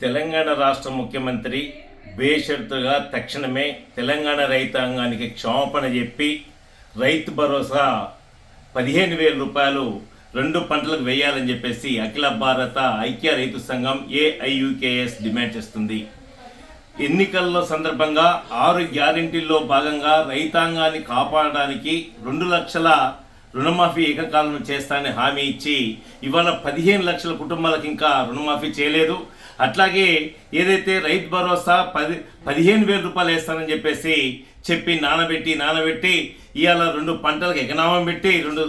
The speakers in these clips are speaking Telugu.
తెలంగాణ రాష్ట్ర ముఖ్యమంత్రి బేషరతుగా తక్షణమే తెలంగాణ రైతాంగానికి క్షమాపణ చెప్పి రైతు భరోసా పదిహేను వేల రూపాయలు రెండు పంటలకు వేయాలని చెప్పేసి అఖిల భారత ఐక్య రైతు సంఘం ఏఐయుకేఎస్ డిమాండ్ చేస్తుంది. ఎన్నికల్లో సందర్భంగా ఆరు గ్యారెంటీల్లో భాగంగా రైతాంగాన్ని కాపాడడానికి రెండు లక్షల రుణమాఫీ ఏకకాలంలో చేస్తానని హామీ ఇచ్చి ఇవాళ పదిహేను లక్షల కుటుంబాలకు ఇంకా రుణమాఫీ చేయలేదు. అట్లాగే ఏదైతే రైతు భరోసా పది పదిహేను వేల రూపాయలు వేస్తానని చెప్పేసి చెప్పి నానబెట్టి నానబెట్టి ఇవాళ రెండు పంటలకు ఎకనామం పెట్టి రెండు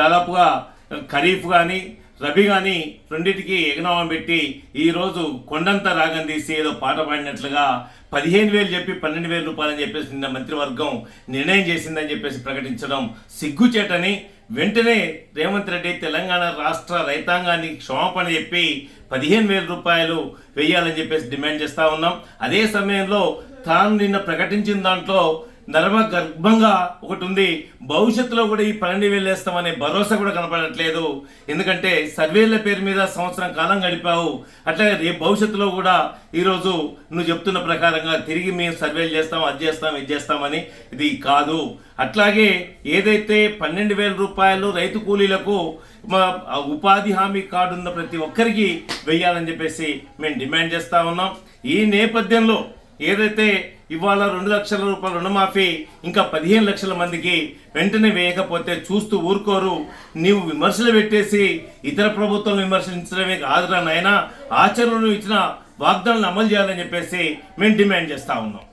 దాదాపుగా ఖరీఫ్ కానీ రబీ కానీ రెండింటికి ఎగనామం పెట్టి ఈరోజు కొండంత రాగం తీసి ఏదో పాట పాడినట్లుగా పదిహేను వేలు చెప్పి పన్నెండు వేల రూపాయలని చెప్పేసి నిన్న మంత్రివర్గం నిర్ణయం చేసిందని చెప్పేసి ప్రకటించడం సిగ్గుచేటని వెంటనే రేవంత్ రెడ్డి తెలంగాణ రాష్ట్ర రైతాంగాన్ని క్షమాపణ చెప్పి పదిహేను వేల రూపాయలు వేయాలని చెప్పేసి డిమాండ్ చేస్తూ ఉన్నాం. అదే సమయంలో తాను నిన్న ప్రకటించిన దాంట్లో నర్మ గర్భంగా ఒకటి ఉంది. భవిష్యత్తులో కూడా ఈ పన్నెండు వేలు వేస్తామనే భరోసా కూడా కనపడట్లేదు. ఎందుకంటే సర్వేల పేరు మీద సంవత్సరం కాలం గడిపావు. అట్లాగే రేపు భవిష్యత్తులో కూడా ఈరోజు నువ్వు చెప్తున్న ప్రకారంగా తిరిగి మేము సర్వేలు చేస్తాం అది చేస్తాం ఇది చేస్తామని ఇది కాదు. అట్లాగే ఏదైతే పన్నెండు వేల రూపాయలు రైతు కూలీలకు మా ఉపాధి హామీ కార్డు ఉన్న ప్రతి ఒక్కరికి వెయ్యాలని చెప్పేసి మేము డిమాండ్ చేస్తా ఉన్నాం. ఈ నేపథ్యంలో ఏదైతే ఇవాళ రెండు లక్షల రూపాయల రుణమాఫీ ఇంకా పదిహేను లక్షల మందికి వెంటనే వేయకపోతే చూస్తూ ఊరుకోరు. నీవు విమర్శలు పెట్టేసి ఇతర ప్రభుత్వం విమర్శించడమే కాదురా నాయన. ఆచరణలు ఇచ్చిన వాగ్దానాలను అమలు చేయాలని చెప్పేసి మేము డిమాండ్ చేస్తూ ఉన్నాం.